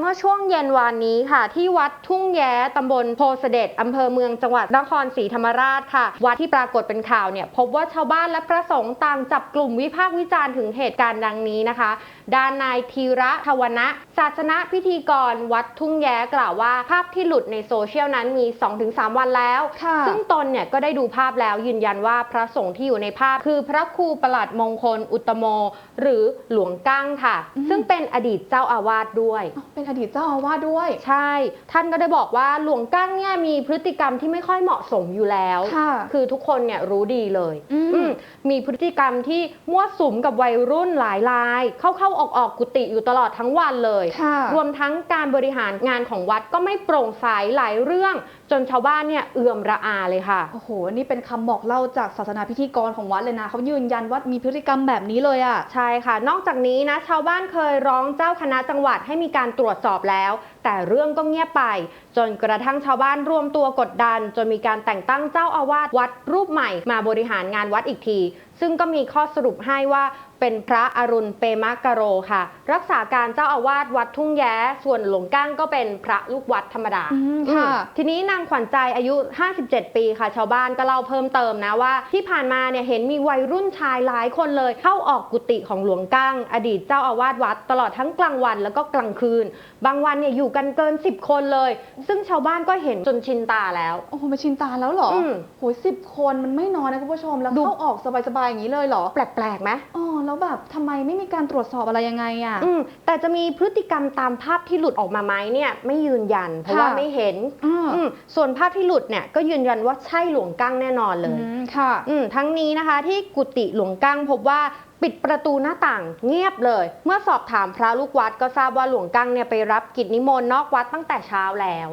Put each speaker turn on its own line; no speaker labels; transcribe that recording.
เมื่อช่วงเย็นวานนี้ค่ะ ที่วัดทุ่งแย้ตำบลโพเสด็จอำเภอเมืองจังหวัดนครศรีธรรมราชค่ะ วัดที่ปรากฏเป็นข่าวเนี่ยพบว่าชาวบ้านและพระสงฆ์ต่างจับกลุ่มวิพากษ์วิจารณ์ถึงเหตุการณ์ดังนี้นะคะ ด้านนายธีระทวนะ ศาสนพิธีกรวัดทุ่งแย้กล่าวว่าภาพที่หลุดในโซเชียลนั้นมี 2-3 วันแล้ว
ค่ะ
ซึ่งตนเนี่ยก็ได้ดูภาพแล้วยืนยันว่าพระสงฆ์ที่อยู่ในภาพคือพระครูประหลัดมงคลอุตตโม หรือหลวงกั้งค่ะ
อืม
ซึ่งเป็นอดีตเจ้าอาวาสด้วย
อ้าวเป็นอดีตเจ้าอาวาสด้วย
ใช่ ท่านก็ได้บอกว่าหลวงกั้งเนี่ยมีพฤติกรรมที่ไม่ค่อยเหมาะสมอยู่แล้ว
ค่ะ
คือทุกคนเนี่ยรู้ดีเลย
อืม
อืมมีพฤติกรรมที่มั่วสุมกับวัยรุ่นหลายราย เข้าๆออกๆกุฏิอยู่ตลอดทั้งวันเลย
ค่ะ
รวมทั้งการบริหารงานของวัดก็ไม่โปร่งใสหลายเรื่อง จนชาวบ้านเนี่ยเอื่อมระอาเลยค่ะ
โอ้โห นี่เป็นคำบอกเล่าจากศาสนาพิธีกรของวัดเลยนะเขายืนยันว่ามีพฤติกรรมแบบนี้เลยอะ
ใช่ค่ะ นอกจากนี้นะชาวบ้านเคยร้องเจ้าคณะจังหวัดให้มีการตรวจสอบแล้ว แต่เรื่องก็เงียบไป จนกระทั่งชาวบ้านรวมตัวกดดัน จนมีการแต่งตั้งเจ้าอาวาสวัดรูปใหม่มาบริหารงานวัดอีกที ซึ่งก็มีข้อสรุปให้ว่าเป็นพระอรุณเปมะกะโรค่ะ รักษาการเจ้าอาวาสวัดทุ่งแย้ ส่วนหลวงก้างก็เป็นพระลูกวัดธรรมดา
อืมค่ะ
อืมทีนี้นางขวัญใจอายุ 57 ปีค่ะ ชาวบ้านก็เล่าเพิ่มเติมนะว่า ที่ผ่านมาเนี่ยเห็นมีวัยรุ่นชายหลายคนเลย เข้าออกกุฏิของหลวงก้าง อดีตเจ้าอาวาสวัด ตลอดทั้งกลางวันแล้วก็กลางคืน บางวันเนี่ยอยู่กันเกิน 10 คนเลย ซึ่งชาวบ้านก็เห็นจนชินตาแล้ว
โอ้โหมาชินตาแล้วเหรอ
อืม
โหสิบคนมันไม่น้อยนะคุณผู้ชม แล้ว
ดู
เข้าออกสบายๆอย่างนี้เลยเหรอ
แปลกๆไหม
อ๋อแล้วแบบทำไมไม่มีการตรวจสอบอะไรยังไงอะ
อืมแต่จะมีพฤติกรรมตามภาพที่หลุดออกมาไหมเนี่ยไม่ยืนยัน เพราะ
ค่ะ
ว่าไม่เห็น
อืม
อืมส่วนภาพที่หลุดเนี่ยก็ยืนยันว่าใช่หลวงก้างแน่นอนเลย
อืมค่ะ
อืมทั้งนี้นะคะที่กุฏิหลวงกั้งพบว่า ปิดประตูหน้าต่างเงียบเลย เมื่อสอบถามพระลูกวัดก็ทราบว่าหลวงกั้งเนี่ยไปรับกิจนิมนต์นอกวัดตั้งแต่เช้าแล้ว